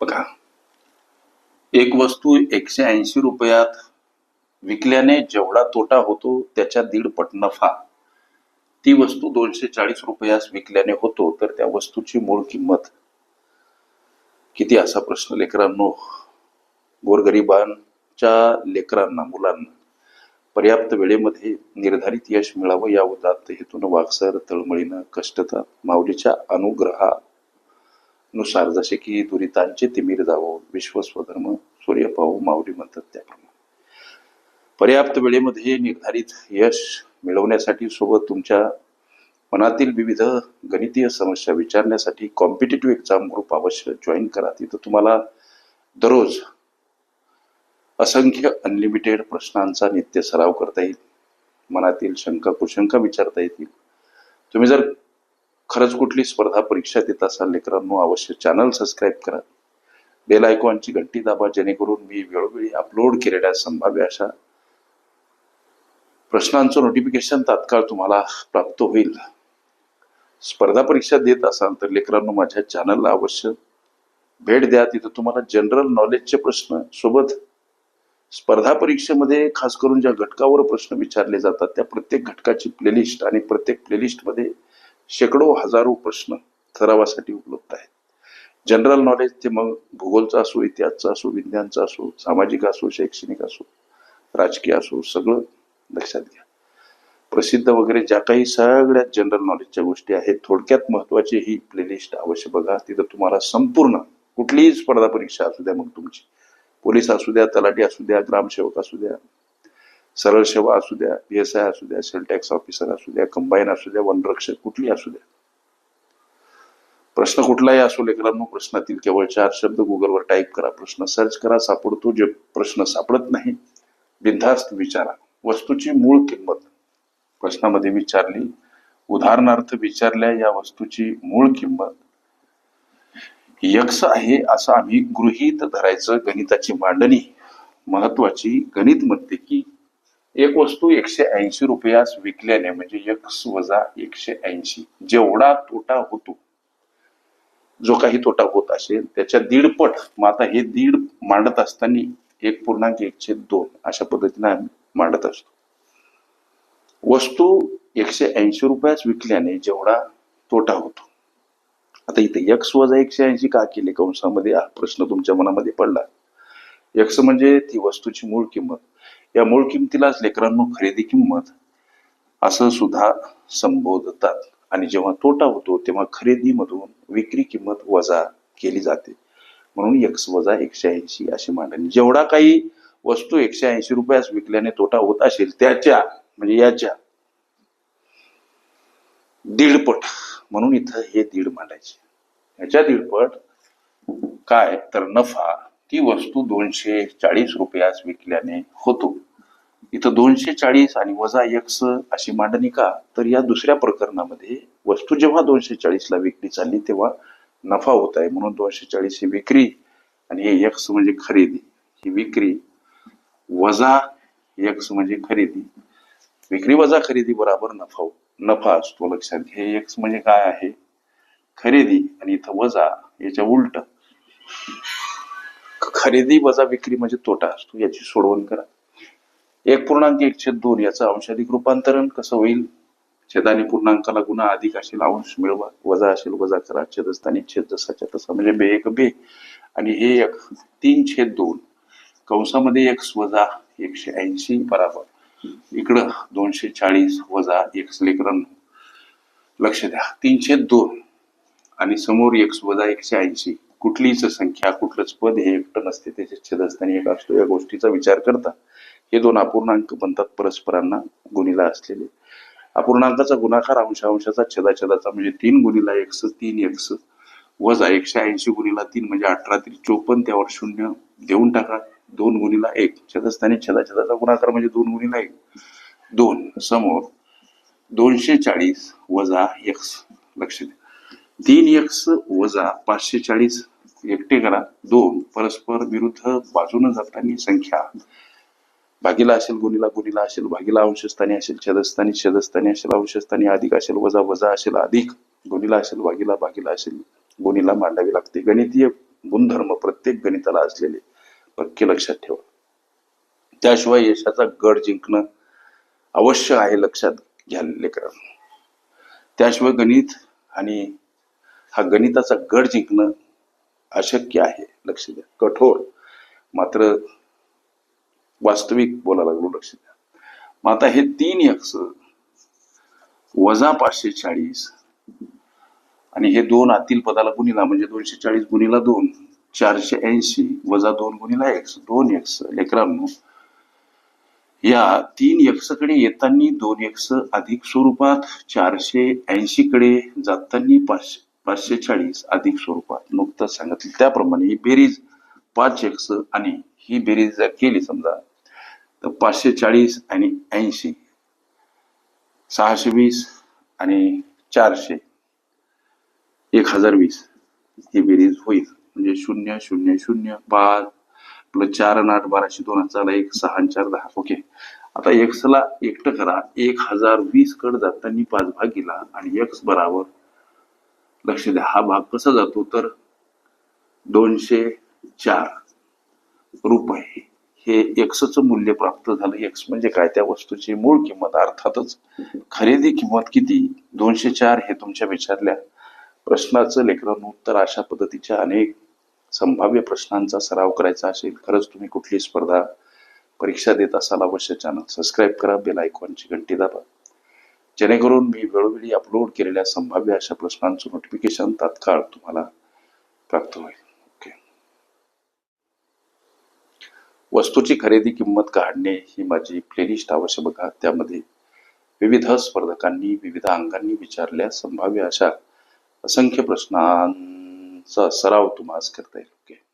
बघा. एक वस्तू एकशे ऐंशी रुपयात विकल्याने जेवढा तोटा होतो त्याच्या दीडपट नफा. ती वस्तू दोनशे चाळीस रुपयास विकल्याने होतो तर त्या वस्तूची मूळ किंमत किती असा प्रश्न लेकरांनो. गोरगरिबांच्या लेकरांना मुलांना पर्याप्त वेळेमध्ये निर्धारित यश मिळावं या उदात्त हेतून वागसर तळमळीनं कष्टता माऊलीच्या नुसार जसे की दुरितांचे तिमीर जावो विश्वस्वधर्म सूर्य पाहू माऊली म्हणतात त्याप्रमाणे. पर्याप्त वेळेमध्ये निर्धारित यश मिळवण्यासाठी सोबत तुमच्या मनातील विविध गणितीय समस्या विचारण्यासाठी कॉम्पिटेटिव्ह एक्झाम ग्रुप अवश्य जॉईन करा. तिथं तुम्हाला दररोज असंख्य अनलिमिटेड प्रश्नांचा नित्य सराव करता येईल. मनातील शंका कुशंका विचारता येतील. तुम्ही जर खरंच कुठली स्पर्धा परीक्षा देत असाल लेकरांनो अवश्य चॅनल सबस्क्राईब करा. बेल आयकॉनची घंटी दाबा जेणेकरून मी वेळोवेळी अपलोड केलेल्या संभाव्य अशा प्रश्नांचं नोटिफिकेशन तात्काळ तुम्हाला प्राप्त होईल. स्पर्धा परीक्षा देत असाल तर लेकरांनो माझ्या चॅनलला अवश्य भेट द्या. तिथं तुम्हाला जनरल नॉलेजचे प्रश्न सोबत स्पर्धा परीक्षेमध्ये खास करून ज्या घटकावर प्रश्न विचारले जातात त्या प्रत्येक घटकाची प्लेलिस्ट आणि प्रत्येक प्लेलिस्टमध्ये शेकडो हजारो प्रश्न सरावासाठी उपलब्ध आहेत. जनरल नॉलेज ते मग भूगोलचा असो इतिहासचा असो विज्ञानचा असो सामाजिक असो शैक्षणिक असो राजकीय असो सगळं लक्षात घ्या. प्रसिद्ध वगैरे ज्या काही सगळ्या जनरल नॉलेजच्या गोष्टी आहेत थोडक्यात महत्वाची ही प्लेलिस्ट अवश्य बघा. तिथं तुम्हाला संपूर्ण कुठलीही स्पर्धा परीक्षा असू द्या मग तुमची. पोलीस असू द्या तलाठी असू द्या ग्रामसेवक असू द्या सरळ सेवा असू द्या पी एस आय असू द्या सेल टॅक्स ऑफिसर असू द्या कंबाईन असू द्या वनरक्षक कुठली असू द्या. प्रश्न कुठलाही असो लेकरांनो प्रश्नातील केवळ चार शब्द गुगलवर टाईप करा. प्रश्न सर्च करा सापडतो जे प्रश्न सापडत नाही बिनधास्त विचारा. वस्तूची मूळ किंमत. प्रश्नामध्ये विचारली उदाहरणार्थ विचारल्या या वस्तूची मूळ किंमत. यक्ष आहे असं आम्ही गृहीत धरायचं गणिताची मांडणी. महत्वाची गणित म्हणते की एक वस्तू एकशे ऐंशी रुपयास विकल्याने म्हणजे यक्स वजा एकशे ऐंशी. जेवढा तोटा होतो जो काही तोटा होत असेल त्याच्या दीडपट मग आता हे दीड मांडत असताना एक पूर्णांक एकशे दोन अशा पद्धतीने आम्ही मांडत असतो. वस्तू एकशे ऐंशी रुपयास विकल्याने जेवढा तोटा होतो. आता इथे यक्स वजा एकशे ऐंशी का केले? कंसामध्ये हा प्रश्न तुमच्या मनामध्ये पडला. यक्स म्हणजे ती वस्तूची मूळ किंमत. या मूळ किंमतीलाच लेकरांनो खरेदी किंमत असं सुद्धा संबोधतात. आणि जेव्हा तोटा होतो तेव्हा खरेदीमधून विक्री किंमत वजा केली जाते. म्हणून एक्स वजा एकशे ऐंशी अशी मांडणी. जेवढा काही वस्तू एकशे ऐंशी रुपयास विकल्याने तोटा होत असेल त्याच्या म्हणजे याच्या दीडपट. म्हणून इथं हे दीड मांडायचे. याच्या दीडपट काय? तर नफा ती वस्तू दोनशे चाळीस रुपयास विकल्याने होतो. इथं दोनशे चाळीस आणि वजा यक्स अशी मांडणी का? तर या दुसऱ्या प्रकरणामध्ये वस्तू जेव्हा दोनशे चाळीसला विक्री चालली तेव्हा नफा होत आहे म्हणून दोनशे चाळीस ही विक्री आणि हे यक्स म्हणजे खरेदी. ही विक्री वजा यक्स म्हणजे खरेदी. विक्री वजा खरेदी बरोबर नफा हो- नफा असतो लक्षात घे हे एक्स म्हणजे काय आहे? खरेदी आणि इथं वजा याच्या उलट. खरेदी वजा विक्री म्हणजे तोटा असतो याची सोडवण करा. एक पूर्णांक एक छेद दोन याचं अंशाधिक रूपांतरण कसं होईल? छेदाने पूर्णांकाला गुन्हा अधिक असेल अंश मिळवा वजा असेल वजा करा छेदस्थानी छेद जसाच्या तसा म्हणजे बे एक बे. आणि हे एक तीन छेद दोन कंसामध्ये एक वजा एकशे ऐंशी बराबर. इकडं दोनशे चाळीस वजा एक लेकरण लक्ष द्या तीनशे दोन आणि समोर एक वजा एकशे ऐंशी. कुठलीच संख्या कुठलंच पद हे एकटं नसते. त्याचे छेदस्थानी एक असतो. या गोष्टीचा विचार करता हे दोन अपूर्णांक बनतात परस्परांना गुणीला असलेले. अपूर्णांकाचा गुणाकार अंश अंशाचा छेदाछेदाचा म्हणजे तीन गुणीला एक्स तीन एक्स वजा एकशे ऐंशी गुणीला तीन म्हणजे अठरा तरी चोपन्न त्यावर शून्य देऊन टाका. दोन गुणीला एक. छेदस्थानी छेदाछेदाचा गुणाकार म्हणजे दोन गुणीला एक. दोन समोर दोनशे चाळीस वजा एक्स लक्ष द्या तीन एक्स वजा पाचशे चाळीस एकटे करा. दोन परस्पर विरुद्ध बाजून जातानी संख्या. भागीला असेल गुणीला गुणीला असेल भागीला अंशस्थानी असेल छेदस्थानी छेदस्थानी असेल अंशस्थानी अधिक असेल वजा वजा असेल अधिक. गुणीला असेल भागीला भागीला असेल गुणीला मांडावी लागते. गणितीय गुणधर्म प्रत्येक गणिताला असलेले पक्के लक्षात ठेवा. त्याशिवाय यशाचा गड जिंकणं अवश्य आहे लक्षात घ्या लेकर. त्याशिवाय गणित आणि हा गणिताचा गड जिंकणं अशक्य आहे. लक्ष द्या. कठोर. मात्र वास्तविक बोलायला लागलो लक्ष द्या. मग आता हे तीन यक्ष वजा पाचशे चाळीस आणि हे दोन आतील पदाला गुणिला म्हणजे दोनशे चाळीस गुणिला दोन चारशे ऐंशी वजा दोन गुणिला एक्स दोन एक्स लेकरांनो या तीन यक्षकडे येताना दोन यक्ष अधिक स्वरूपात चारशे ऐंशी कडे जाताना पाचशे. पाचशे चाळीस अधिक स्वरूपात नुकतंच सांगितलं. त्याप्रमाणे ही बेरीज पाच एक्स आणि ही बेरीज जर केली समजा तर पाचशे चाळीस आणि ऐंशी सहाशे वीस आणि चारशे एक हजार वीस ही बेरीज होईल. म्हणजे शून्य शून्य शून्य पाच प्लस चार आणि आठ बाराशे दोन हजार एक सहा आणि चार दहा. ओके. आता एक्स ला एकटं करा. एक हजार वीस कड जाताना पाच भाग गेला आणि एक्स बराबर लक्ष द्या. हा भाग कसा जातो? तर दोनशे चार रुपये हे एक्सचं मूल्य प्राप्त झालं. एक्स म्हणजे काय? त्या वस्तूची मूळ किंमत. अर्थातच खरेदी किंमत किती? दोनशे चार हे तुमच्या विचारल्या. प्रश्नाचं लेखन उत्तर अशा पद्धतीच्या अनेक संभाव्य प्रश्नांचा सराव करायचा असेल. खरंच तुम्ही कुठली स्पर्धा परीक्षा देत असाल अवश्य. चॅनल सबस्क्राईब करा. बेल आयकॉनची घंटी दाबा. जेणेकरून मी वेळोवेळी अपलोड केलेल्या संभाव्य अशा प्रश्नांचं नोटिफिकेशन तात्काळ तुम्हाला प्राप्त होईल. ओके वस्तूची खरेदी किंमत काढणे ही माझी प्लेलिस्ट अवश्य बघा. त्यामध्ये विविध स्पर्धकांनी विविध अंगांनी विचारल्या संभाव्य अशा असंख्य प्रश्नांचा सराव तुम्हाला करता येईल. ओके